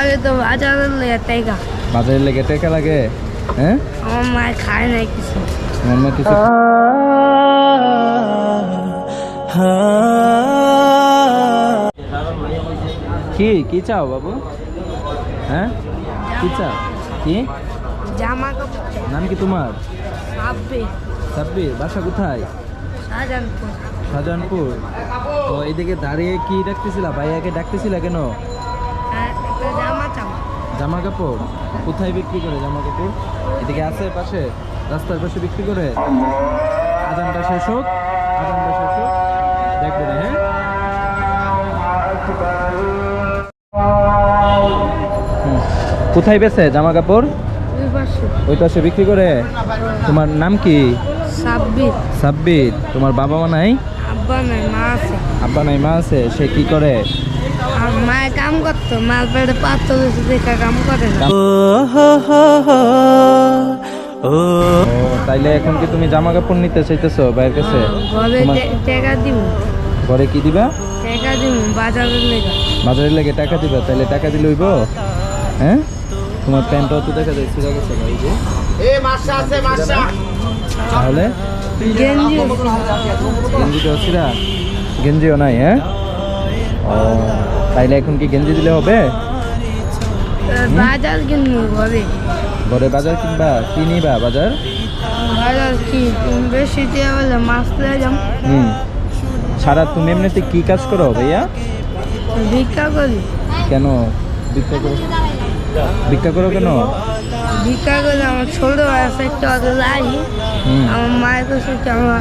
লাগে তো বাজারের লেগে টাকা। বাজারে লেগে টেকা লাগে? হ্যাঁ? আমার মায়ের খায় নাই কিছু। মা কিছু কি কি চাও বাবু? হ্যাঁ? কি চাও? কি? জামা কাপড় নাম কি তোমার? ভাববে সাব্বির বাসা কোথায়? শাহজাহানপুর। শাহজাহানপুর। তো এদিকে দাঁড়িয়ে কি ডাকতেছিলা? ভাইয়াকে ডাকতেছিলা কেন? জামা কাপড় কোথায় বিক্রি করে জামা কাপড় এদিকে আছে পাশে রাস্তার পাশে বিক্রি করে। আজানটা শেষ হোক আজানটা শেষ হোক। দেখব না হ্যাঁ কোথায় বেছে জামা কাপড় ওই পাশে বিক্রি করে। তোমার নাম কি? সাব্বির। সাব্বির তোমার বাবা মা নাই? আব্বা নাই মা আছে। আব্বা নাই মা আছে সে কি করে? আর কাম করতো মাল পেটে পাত্র দেখা কাম করে না। ও তাইলে এখন কি তুমি জামা কাপড় নিতে চাইতেছো ভাইয়ের কাছে? ঘরে টাকা দিব ঘরে কি দিবা? টাকা দিব বাজারের লেগে। বাজারে লেগে টাকা দিবা তাইলে টাকা দিলে হইব? হ্যাঁ? তোমার প্যান্টও তো দেখা যায় ছিঁড়া গেছে ভাই যে। তাহলে? গেঞ্জি গেঞ্জিটাও ছিঁড়া গেঞ্জিও নাই হ্যাঁ? ও তাইলে এখন কি গেঞ্জি দিলে হবে? বাজার কিনবো ঘরে ঘরে বাজার কিনবা? কি নিবা বাজার? বাজার কি বেশি দিয়ে বলে মাছ লিয়ে যাম। হুম। সারা তুমি এমনিতে কি কাজ করো ভাইয়া? ভিক্ষা করি। কেন? ভিক্ষা করো ভিক্ষা করো কেন? ভিক্ষা করে আমার ছোট একটা অত লাই আমার মায়ের কাছে আমার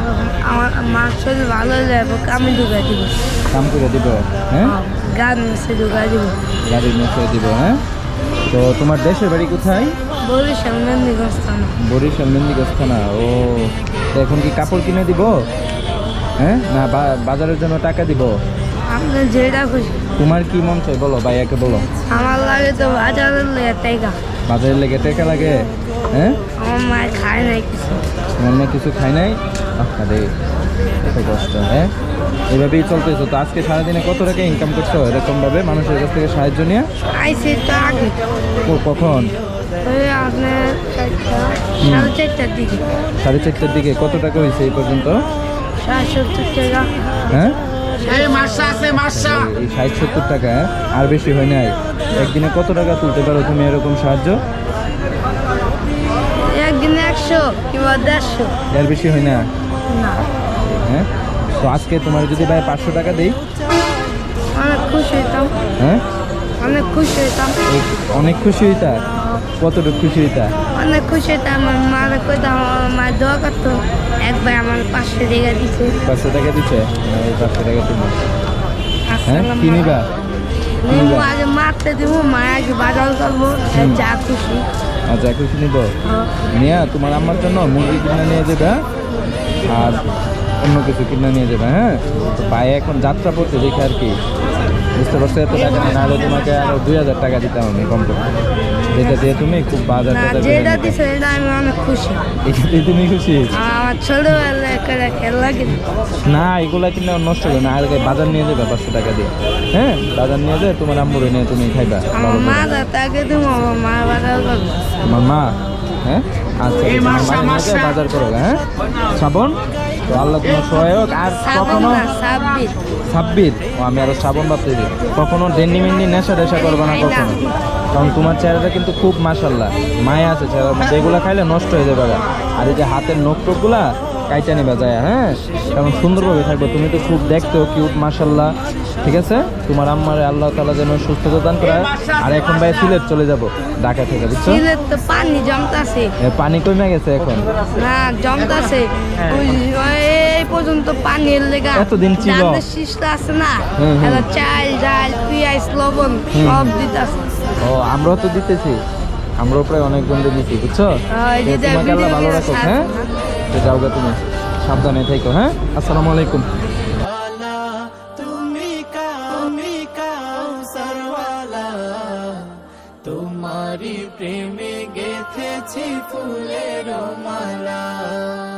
আমার মার শরীর ভালো যাবে আমি ঢুকাই দিব। কাম করে দিব হ্যাঁ? গান মেসে ঢুকাই দিব। গাড়ির মুখে দিব হ্যাঁ? তো তোমার দেশের বাড়ি কোথায়? বরিশাল মেদিনীগঞ্জ থানা। বরিশাল মেন্দিগঞ্জ থানা ও। এখন কি কাপড় কিনে দিব? হ্যাঁ? না বাজারের জন্য টাকা দিব? আপনি যেটা খুশি। তোমার কি মন চাই বলো ভাইয়াকে বলো। আমার লাগে তো বাজারের লেগে টাকা বাজারে লেগে টাকা লাগে? হ্যাঁ? আমার মায়ের খায় নাই কিছু। তোমার না কিছু খাই নাই? আরে এত কষ্ট হ্যাঁ? এভাবেই চলতেছো তো। আজকে সারাদিনে কত টাকা ইনকাম করছ এরকম ভাবে মানুষের কাছ থেকে সাহায্য নিয়ে? আইসি তো আগে। কখন? সাড়ে চারটার দিকে। সাড়ে চারটার দিকে। কত টাকা হয়েছে এই পর্যন্ত? হ্যাঁ? এই ষাট সত্তর টাকা হ্যাঁ? আর বেশি হয় নাই। একদিনে কত টাকা তুলতে পারো তুমি এরকম সাহায্য? একদিনে একশো কিংবা দেড়শো। এর বেশি হয় না? না। হ্যাঁ? তো আজকে তোমার যদি ভাই পাঁচশো টাকা দিই? অনেক খুশি হইতাম। হ্যাঁ? অনেক খুশি হইতাম। অনেক খুশি হইতা? কতটুকু খুশি হইতা? অনেক খুশি হইতাম আমার মারে কইতাম আমার মা দোয়া করতো এক ভাই আমার পাঁচশো টাকা দিছে পাঁচশো টাকা দিচ্ছে এই পাঁচশো টাকা তুমি হ্যাঁ আসসালাম কি নিবা? নিবো? আগে মারতে দিব মা আগে বাজার করব যা খুশি। আচ্ছা খুশি নিব? নিয়ে তোমার আম্মার জন্য মুরগি কিনে নিয়ে যাবে হ্যাঁ? আর অন্য কিছু কিনে নিয়ে যাবে হ্যাঁ? তো পায়ে এখন যাত্রা পড়তে দেখে আর কি। বুঝতে পারছ? এত টাকা না নাহলে তোমাকে আরও দুই হাজার টাকা দিতাম আমি কম করে যেটা দিয়ে তুমি খুব বাজার না টাজার করে যেটা দিছে এটা আমি অনেক খুশি। তুমি খুশি? আমার ছোটবেলায় করে খেলা না এগুলা কিনে নষ্ট করে না। আর আগে বাজার নিয়ে যাবে পাঁচশো টাকা দিয়ে। হ্যাঁ বাজার নিয়ে যাবে তোমার আম্মুরে নিয়ে তুমি খাইবা মা তাকে আমার মা বাজার করব। তোমার মা? হ্যাঁ? আচ্ছা বাজার করো হ্যাঁ? শ্রাবণ? তো আল্লাহ তোমার সহায়ক। আর কখনো সাব্বির। ছাব্বিশ ও আমি আরও শ্রাবণ ভাবতেছি কখনো ডেন্ডি মেন্ডি নেশা টেশা করবে না কখনো। কারণ তোমার চেহারাটা কিন্তু খুব মাসাল্লাহ মায়া আছে চেহারার মধ্যে। এগুলো খাইলে নষ্ট হয়ে যাবে। আর এই যে হাতের নোট টোকগুলা কাইটা নিবা যায় হ্যাঁ? কারণ সুন্দরভাবে থাকবে। তুমি তো খুব দেখতেও কিউট মাসাল্লাহ ঠিক আছে? তোমার আম্মারে আল্লাহ তালা যেন সুস্থতা দান করে আর এখন ভাই সিলেট চলে যাব ঢাকা থেকে বুঝছ? সিলেট তো পানি জমতাছে। পানি কমে গেছে এখন? না জমতাছে। ওই এই পর্যন্ত পানির লেগা এতদিন ছিল। শীষটা আছে না। এটা চাল ডাল পেঁয়াজ লবণ সব দিতেছে। ও আমরাও তো দিতেছি। আমরাও প্রায় অনেক দিচ্ছি বুঝছ? তোমাকে আল্লাহ ভালো রাখো হ্যাঁ? সাথ- তো যাও গা তুমি। সাবধানে থেকো হ্যাঁ? আসসালামু আলাইকুম। তোমারি প্রেমে গেথেছি ফুলের মালা।